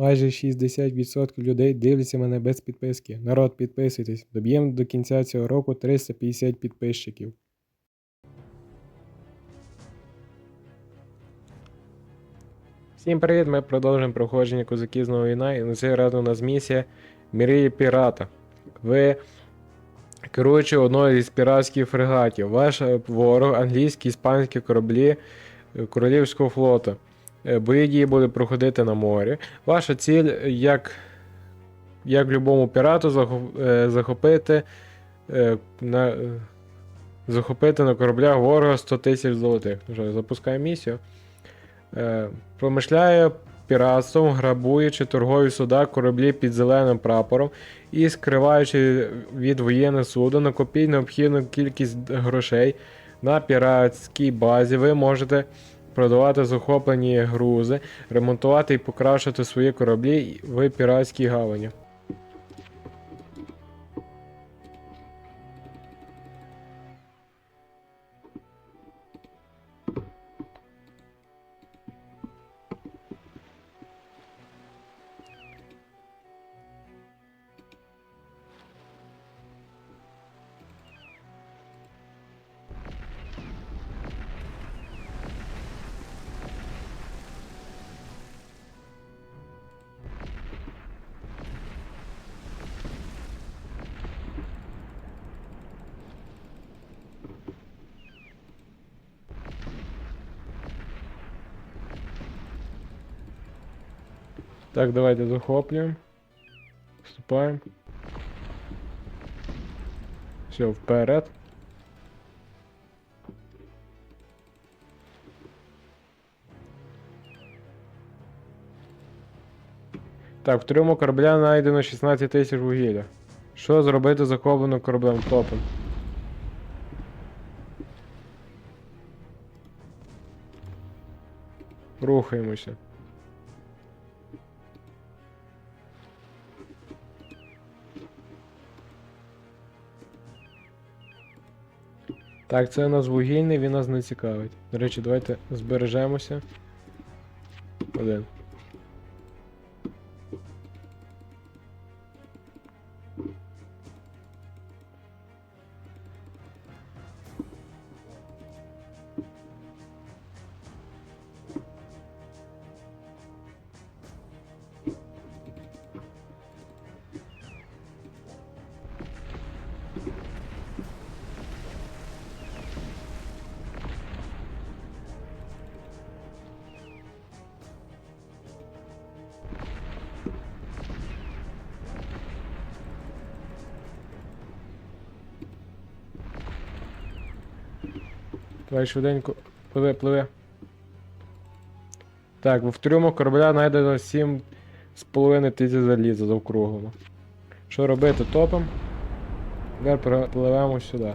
Майже 60% людей дивляться мене без підписки. Народ, підписуйтесь. Доб'ємо до кінця цього року 350 підписчиків. Всім привіт! Ми продовжуємо проходження козаків з війна, і на цей раз у нас місія Мрії пірата. Ви керуючи одною із піратських фрегатів. Ваш ворог англійські іспанські кораблі е, Королівського флоту. Е, Бої дії будуть проходити на морі. Ваша ціль, як, як любому пірату, е, захопити е, на, захопити на кораблях ворога 100 тисяч золотих. Що, місію. Промишляє піратством, грабуючи торгові суда, кораблі під зеленим прапором і скриваючи від воєнних суден, накопіть необхідну кількість грошей на піратській базі. Ви можете продавати захоплені грузи, ремонтувати і покращити свої кораблі в піратській гавані. Так, давайте захоплюємо. Вступаємо. Все, вперед. Так, в трьому корабля знайдено 16 тисяч вугілля. Що зробити захопленим кораблем топом? Рухаємося. Так, це у нас вугільний, він нас не цікавить. До речі, давайте збережемося. Один. Давай швиденько. Пливе, пливе. Так, в трьому корабля знайдено 7,5 тисяч заліза завкруглено. Що робити? Топом. Тепер перепливемо сюди.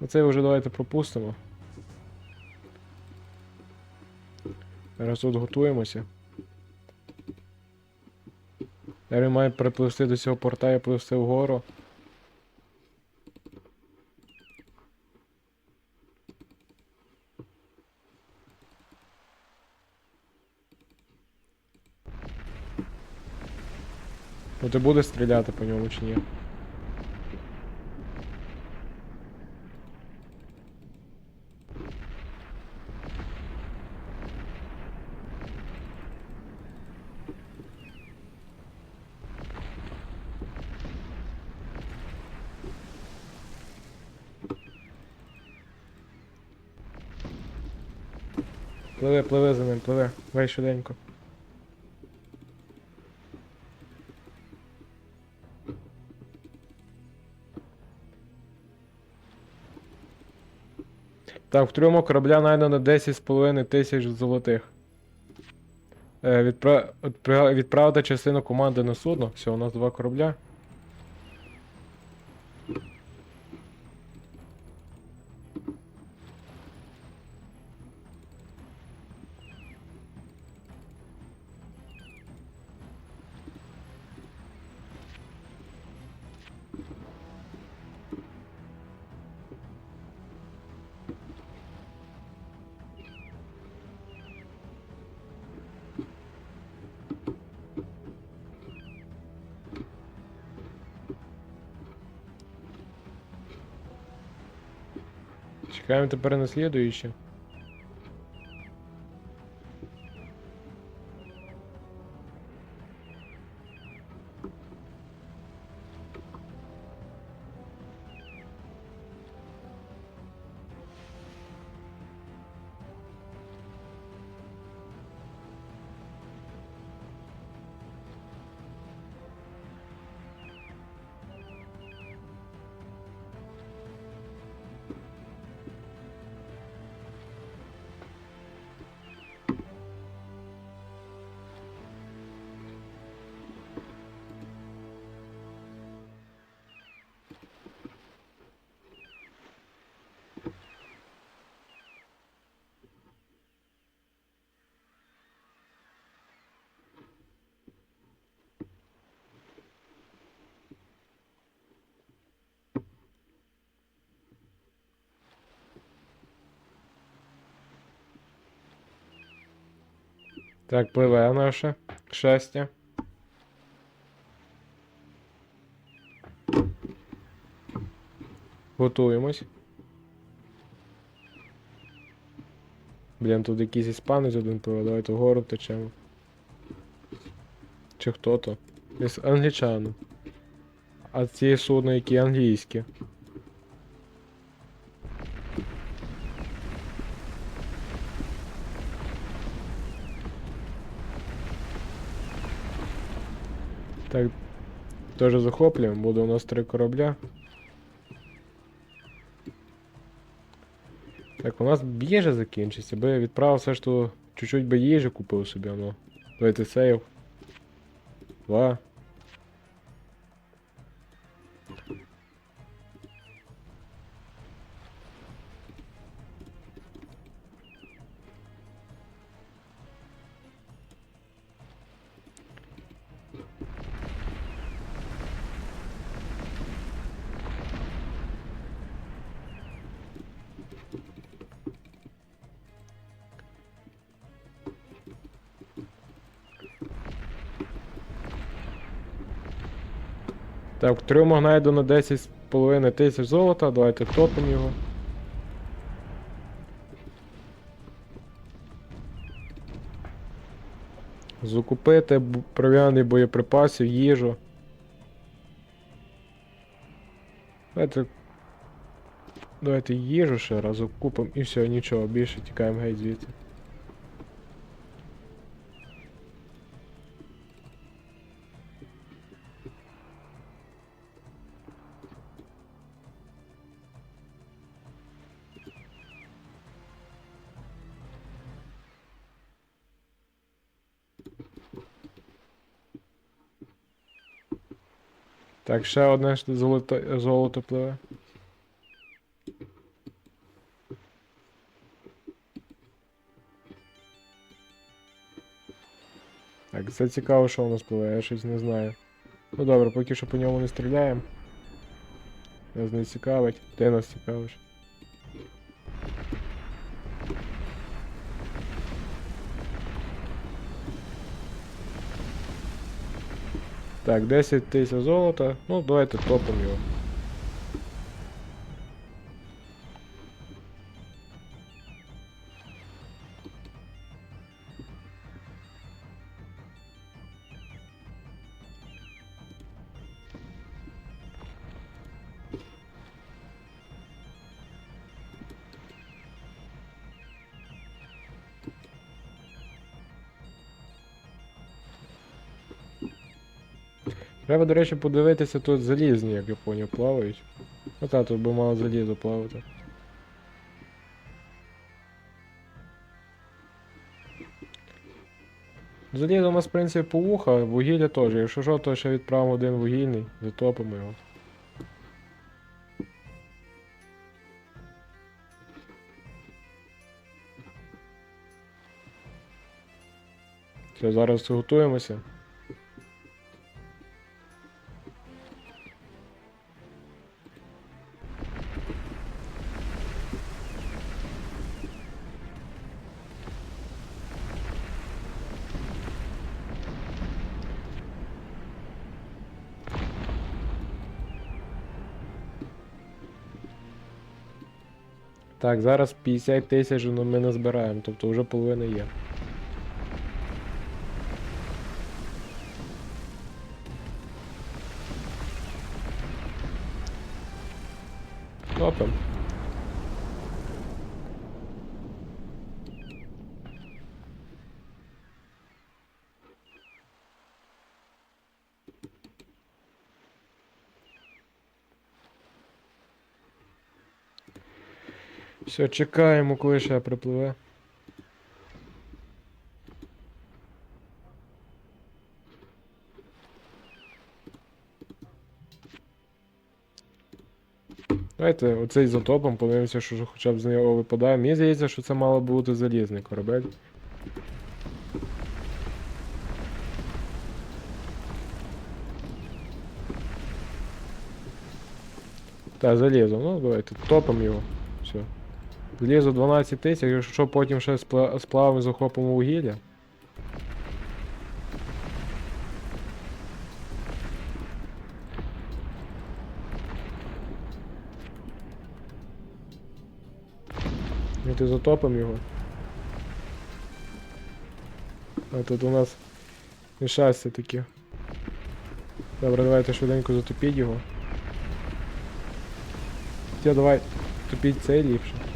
Оце вже давайте пропустимо. Зараз тут готуємося. Зараз має припливти до цього порта я пливти вгору. Ну ти будеш стріляти по ньому чи ні? Пливе, за ним, пливе. Вай швиденько. Так, в трьому корабля знайдено 10,5 тисяч золотих. Е, відпра... відпра- Відправити частину команди на судно. Все, у нас два корабля. Чекаємо тепер на слідуюче. Так, пливе наше щастя. Готуємось. Блін, тут якийсь іспанець один пливе, давайте вгору втечемо. Чи хто то? Десь англічани. А ці судна, які англійські. Теж захоплюємо, буде у нас три корабля. Так, у нас їжа закінчиться, я відправив все що чуть-чуть би їжі купив собі, ну. Давайте сейв. Два. Так, трьома знайдено 10,5 тисяч золота, давайте топимо його. Закупити пров'яний боєприпасів, їжу. Давайте. Давайте їжу ще раз купимо і все, нічого, більше тікаємо геть звідси. Так, ще одне золото, золото пливе. Так, це цікаво, що у нас пливе, я щось не знаю. Ну добре, поки що по ньому не стріляємо. Нас не цікавить. Ти нас цікавиш? Так, 10 тисяч золота. Ну, давайте топом його. Треба, до речі, подивитися тут залізні, як я поняв, плавають. Ну та, тут би мало залізо плавати. Залізо у нас, в принципі, повуха, вугілля теж. Якщо що, то ще відправимо один вугільний, затопимо його. Все, зараз готуємося. Так, зараз 50 тисяч ну, ми не збираємо, тобто вже половина є. Топим. Все, чекаємо, коли ще припливе. Давайте оцей затопом, подивимося, що хоча б з нього випадає. Мені здається, що це мало бути залізний корабель. Так, залізо. Ну, давайте топимо його. Все. Залізо 12 тисяч, якщо потім ще спла- сплавимо захопимо вугілля. Ми ти затопимо його. А тут у нас нещастя таке. Добре, давайте швиденько затопіть його. Хоча давай топіть цей ліпше.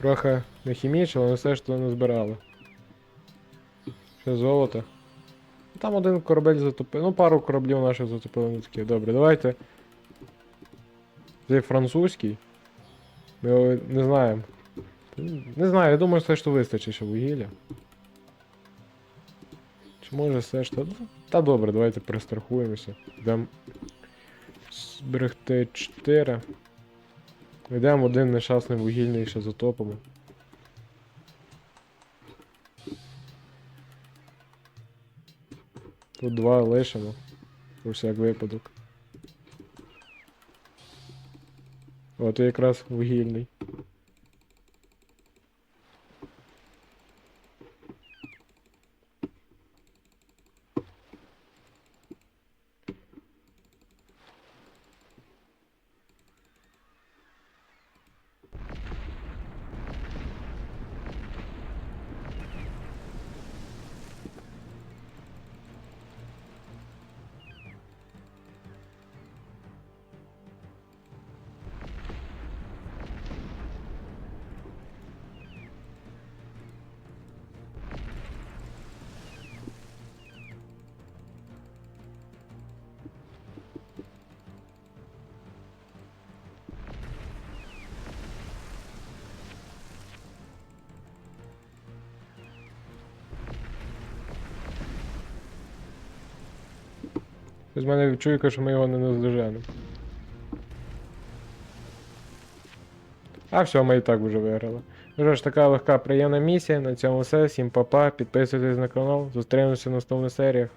Трохи не хімічило, але все ж то не збирали. Ще золото. Там один корабель затопив. Ну, пару кораблів наших затопили не такі. Добре, давайте. Цей французький. Ми його не знаємо. Не знаю, я думаю, все ж вистачить ще вугілля. Чи може все ж то. Ну, Та добре, давайте перестрахуємося. Йдемо зберегти 4. Йдемо один нещасний вугільний ще затопимо. Тут два лишимо. У всяк випадок. От якраз вугільний. З мене відчуйка, що ми його не наздоженемо. А все, ми і так вже виграли. Вже ж, така легка приємна місія. На цьому все. Всім па-па. Підписуйтесь на канал. Зустрінемося в наступних серіях.